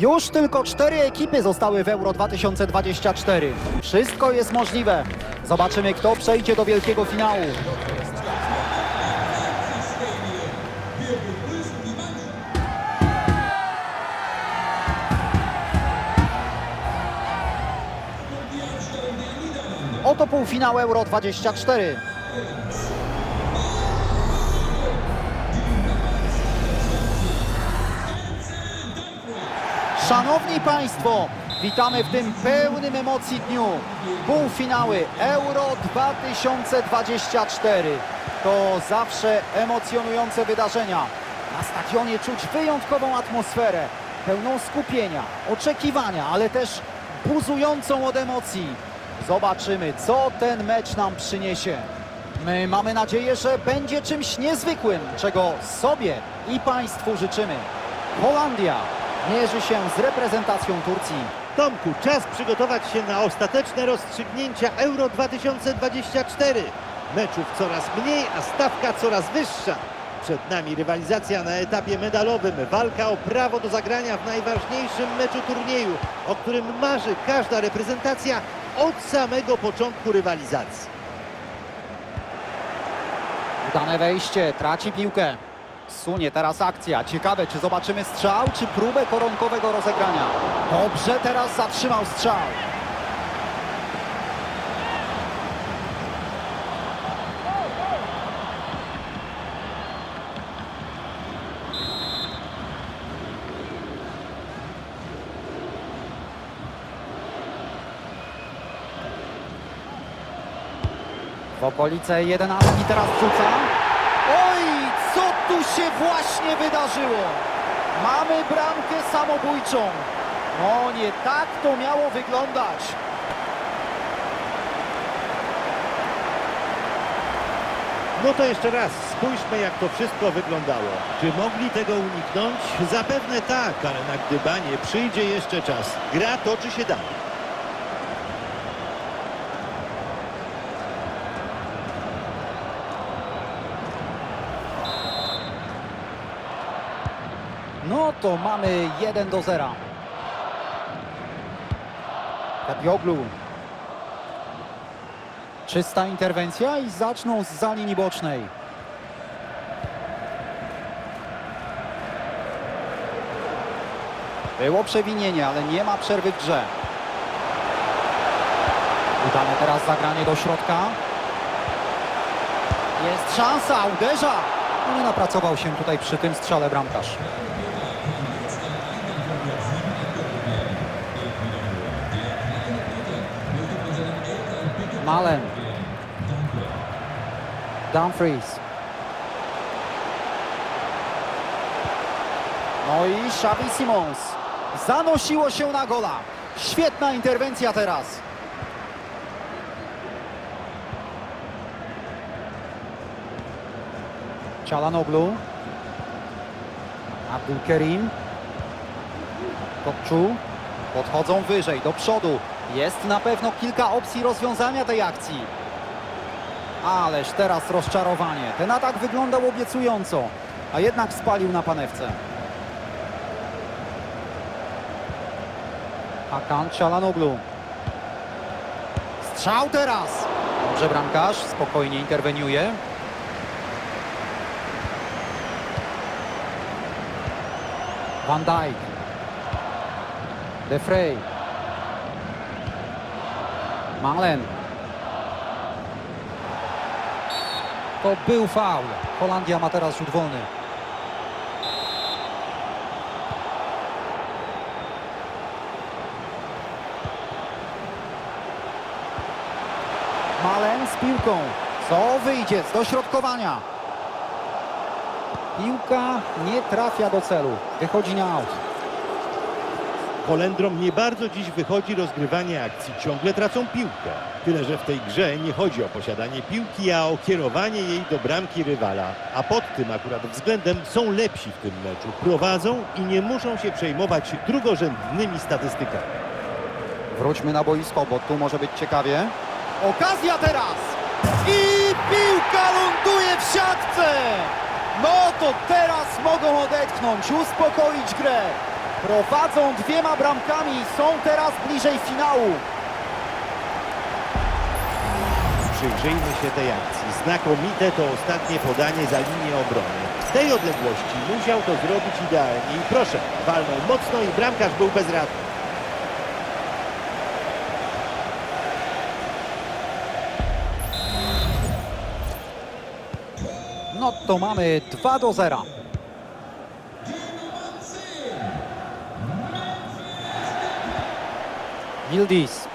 Już tylko cztery ekipy zostały w Euro 2024. Wszystko jest możliwe. Zobaczymy, kto przejdzie do wielkiego finału. Oto półfinał Euro 24. Szanowni Państwo, witamy w tym pełnym emocji dniu. Półfinały Euro 2024 to zawsze emocjonujące wydarzenia. Na stadionie czuć wyjątkową atmosferę, pełną skupienia, oczekiwania, ale też buzującą od emocji. Zobaczymy, co ten mecz nam przyniesie. My mamy nadzieję, że będzie czymś niezwykłym, czego sobie i Państwu życzymy. Holandia mierzy się z reprezentacją Turcji. Tomku, czas przygotować się na ostateczne rozstrzygnięcia Euro 2024. Meczów coraz mniej, a stawka coraz wyższa. Przed nami rywalizacja na etapie medalowym, walka o prawo do zagrania w najważniejszym meczu turnieju, o którym marzy każda reprezentacja od samego początku rywalizacji. Udane wejście, traci piłkę. Sunie teraz akcja. Ciekawe, czy zobaczymy strzał, czy próbę koronkowego rozegrania. Dobrze teraz zatrzymał strzał. W okolice jedenastki teraz wrzuca. Oj, się właśnie wydarzyło? Mamy bramkę samobójczą. No nie tak to miało wyglądać. No to jeszcze raz, spójrzmy jak to wszystko wyglądało. Czy mogli tego uniknąć? Zapewne tak, ale na gdybanie przyjdzie jeszcze czas. Gra toczy się dalej. No to mamy 1 do 0. Kapioglu. Czysta interwencja i zaczną z linii bocznej. Było przewinienie, ale nie ma przerwy w grze. Udane teraz zagranie do środka. Jest szansa, uderza. No nie napracował się tutaj przy tym strzale bramkarz. Malen. Dumfries. No i Xavi Simons. Zanosiło się na gola. Świetna interwencja teraz. Cialanoglu. Abdul Kerim. Kopczu. Podchodzą wyżej, do przodu. Jest na pewno kilka opcji rozwiązania tej akcji. Ależ teraz rozczarowanie. Ten atak wyglądał obiecująco, a jednak spalił na panewce. Hakan Çalhanoğlu. Strzał teraz. Dobrze bramkarz, spokojnie interweniuje. Van Dijk. De Malen. To był faul. Holandia ma teraz rzut wolny. Malen z piłką. Co wyjdzie z dośrodkowania? Piłka nie trafia do celu. Wychodzi na aut. Holendrom nie bardzo dziś wychodzi rozgrywanie akcji. Ciągle tracą piłkę. Tyle, że w tej grze nie chodzi o posiadanie piłki, a o kierowanie jej do bramki rywala. A pod tym akurat względem są lepsi w tym meczu. Prowadzą i nie muszą się przejmować drugorzędnymi statystykami. Wróćmy na boisko, bo tu może być ciekawie. Okazja teraz! I piłka ląduje w siatce! No to teraz mogą odetchnąć, uspokoić grę. Prowadzą dwiema bramkami i są teraz bliżej finału. Przyjrzyjmy się tej akcji. Znakomite to ostatnie podanie za linię obrony. Z tej odległości musiał to zrobić idealnie i proszę, walnął mocno i bramkarz był bezradny. No to mamy 2 do 0. Yildiz.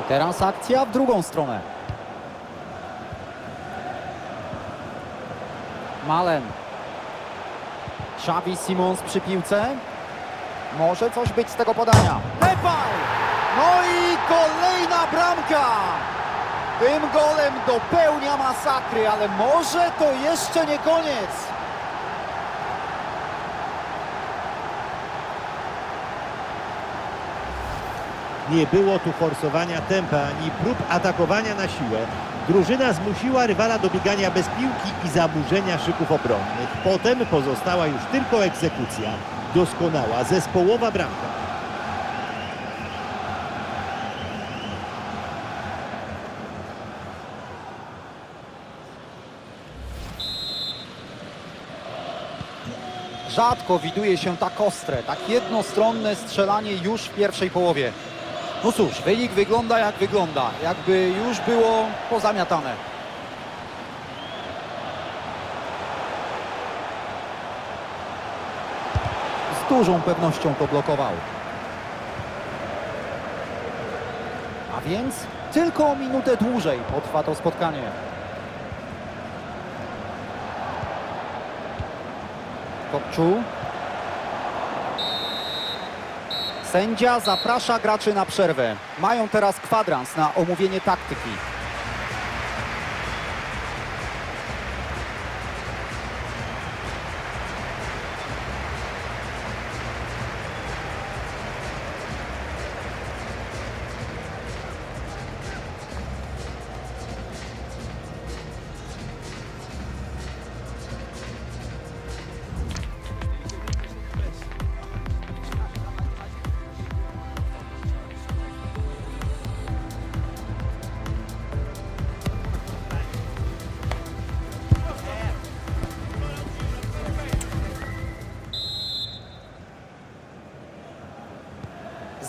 I teraz akcja w drugą stronę. Malen. Xavi Simons przy piłce. Może coś być z tego podania. Depay! No i kolejna bramka! Tym golem dopełnia masakry, ale może to jeszcze nie koniec. Nie było tu forsowania tempa ani prób atakowania na siłę. Drużyna zmusiła rywala do biegania bez piłki i zaburzenia szyków obronnych. Potem pozostała już tylko egzekucja. Doskonała, zespołowa bramka. Rzadko widuje się tak ostre, tak jednostronne strzelanie już w pierwszej połowie. No cóż, wynik wygląda jak wygląda, jakby już było pozamiatane. Z dużą pewnością to blokował. A więc tylko minutę dłużej potrwa to spotkanie. Kopczu. Sędzia zaprasza graczy na przerwę. Mają teraz kwadrans na omówienie taktyki.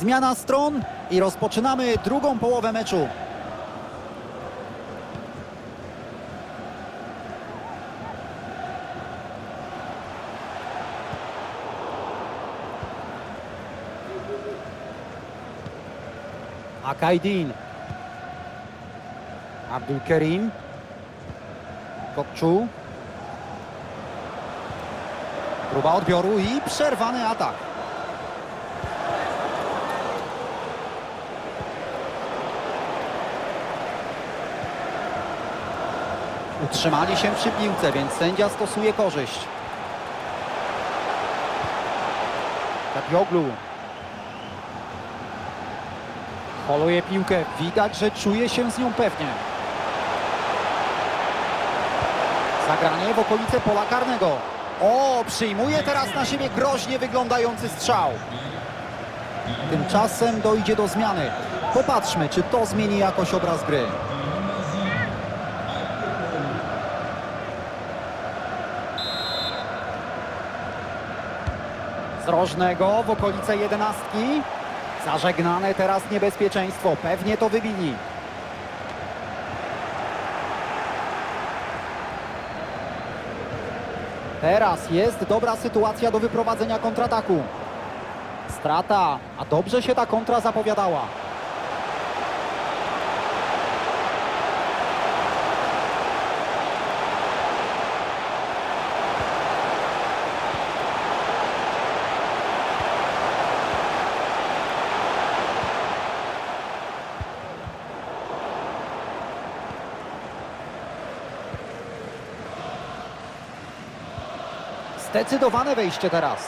Zmiana stron i rozpoczynamy drugą połowę meczu. Akajdin. Abdulkerim. Kopczu. Próba odbioru i przerwany atak. Utrzymali się przy piłce, więc sędzia stosuje korzyść. Tapioglu. Holuje piłkę. Widać, że czuje się z nią pewnie. Zagranie w okolice pola karnego. O, przyjmuje teraz na siebie groźnie wyglądający strzał. Tymczasem dojdzie do zmiany. Popatrzmy, czy to zmieni jakoś obraz gry. Z rożnego w okolice jedenastki. Zażegnane teraz niebezpieczeństwo. Pewnie to wybili. Teraz jest dobra sytuacja do wyprowadzenia kontrataku. Strata, a dobrze się ta kontra zapowiadała. Zdecydowane wejście teraz.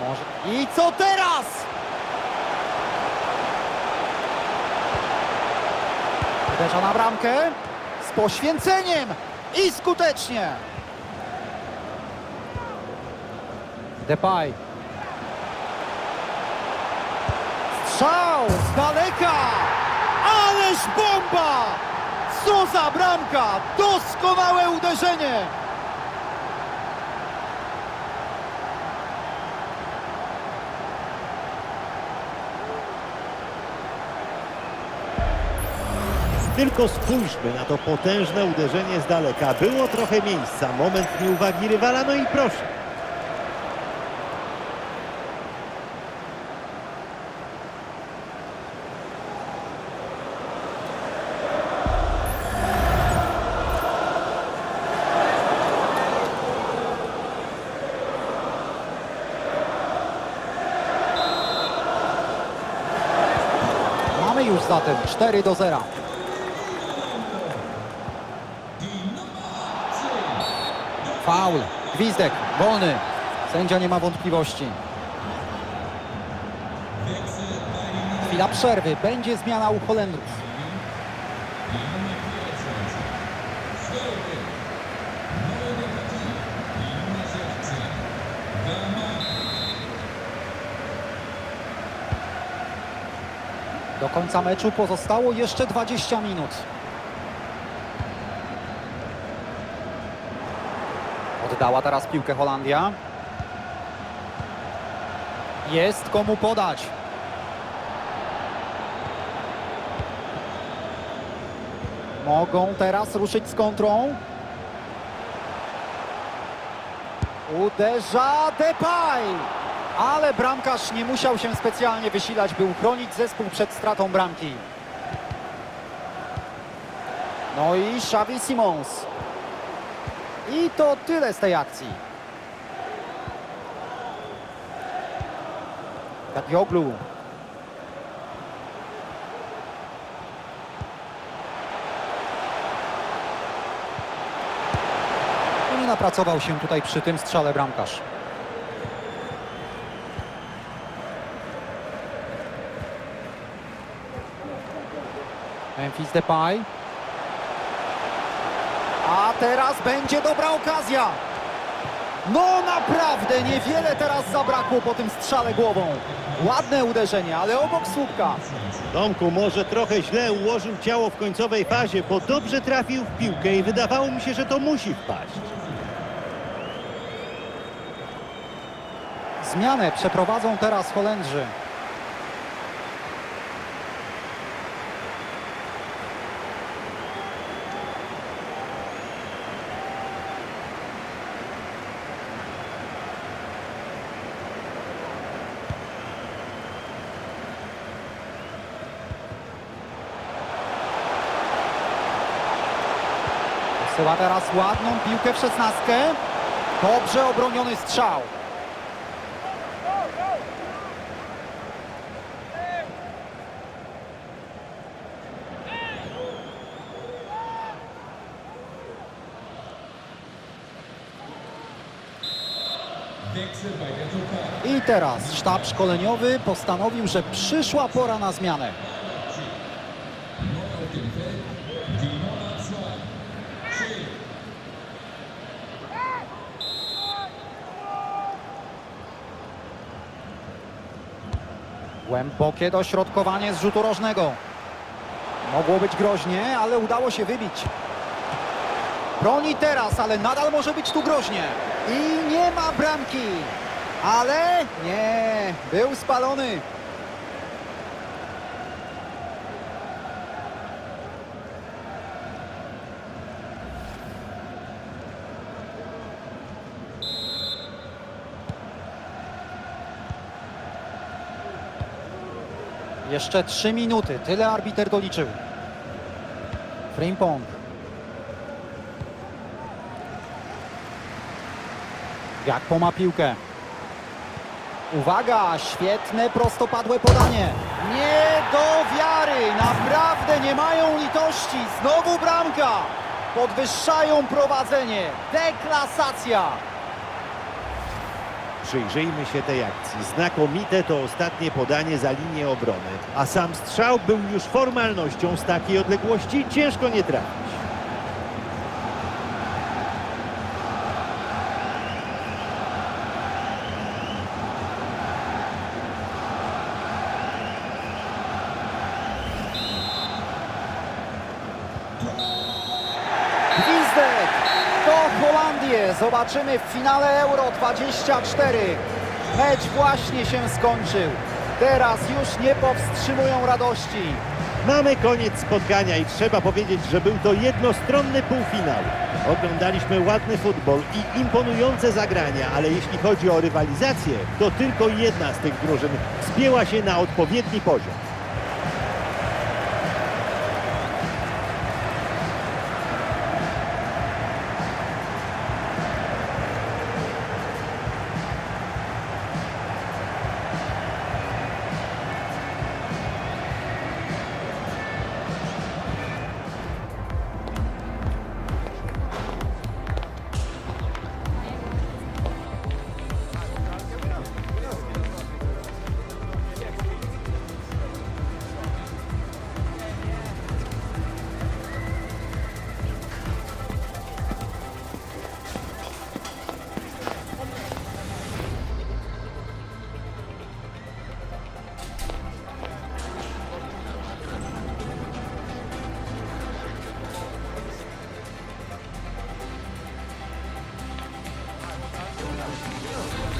Może. I co teraz? Uderza na bramkę z poświęceniem i skutecznie. Depay. Strzał z daleka! Ależ bomba! Co za bramka! Doskonałe uderzenie! Tylko spójrzmy na to potężne uderzenie z daleka. Było trochę miejsca, moment nieuwagi rywala, no i proszę. Mamy już zatem 4 do 0. Faul, gwizdek, wolny. Sędzia nie ma wątpliwości. Chwila przerwy, będzie zmiana u Holendrów. Do końca meczu pozostało jeszcze 20 minut. Oddała teraz piłkę Holandia. Jest komu podać. Mogą teraz ruszyć z kontrą. Uderza Depay. Ale bramkarz nie musiał się specjalnie wysilać, by uchronić zespół przed stratą bramki. No i Xavi Simons. I to tyle z tej akcji. Kadioglu. No Nie napracował się tutaj przy tym strzale bramkarz. Memphis Depay. A teraz będzie dobra okazja. No naprawdę niewiele teraz zabrakło po tym strzale głową. Ładne uderzenie, ale obok słupka. Domku może trochę źle ułożył ciało w końcowej fazie, bo dobrze trafił w piłkę i wydawało mi się, że to musi wpaść. Zmianę przeprowadzą teraz Holendrzy. Posyła teraz ładną piłkę w szesnastkę. Dobrze obroniony strzał. I teraz sztab szkoleniowy postanowił, że przyszła pora na zmianę. Głębokie dośrodkowanie z rzutu rożnego. Mogło być groźnie, ale udało się wybić. Broni teraz, ale nadal może być tu groźnie. I nie ma bramki. Ale nie, był spalony. Jeszcze 3 minuty, tyle arbiter doliczył. Frimpong. Jak ma piłkę. Uwaga, świetne prostopadłe podanie. Nie do wiary, naprawdę nie mają litości. Znowu bramka. Podwyższają prowadzenie. Deklasacja. Przyjrzyjmy się tej akcji. Znakomite to ostatnie podanie za linię obrony, a sam strzał był już formalnością z takiej odległości ciężko nie trafić. Zobaczymy w finale Euro 24. Mecz właśnie się skończył. Teraz już nie powstrzymują radości. Mamy koniec spotkania i trzeba powiedzieć, że był to jednostronny półfinał. Oglądaliśmy ładny futbol i imponujące zagrania, ale jeśli chodzi o rywalizację, to tylko jedna z tych drużyn wspięła się na odpowiedni poziom. Yeah.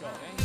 show.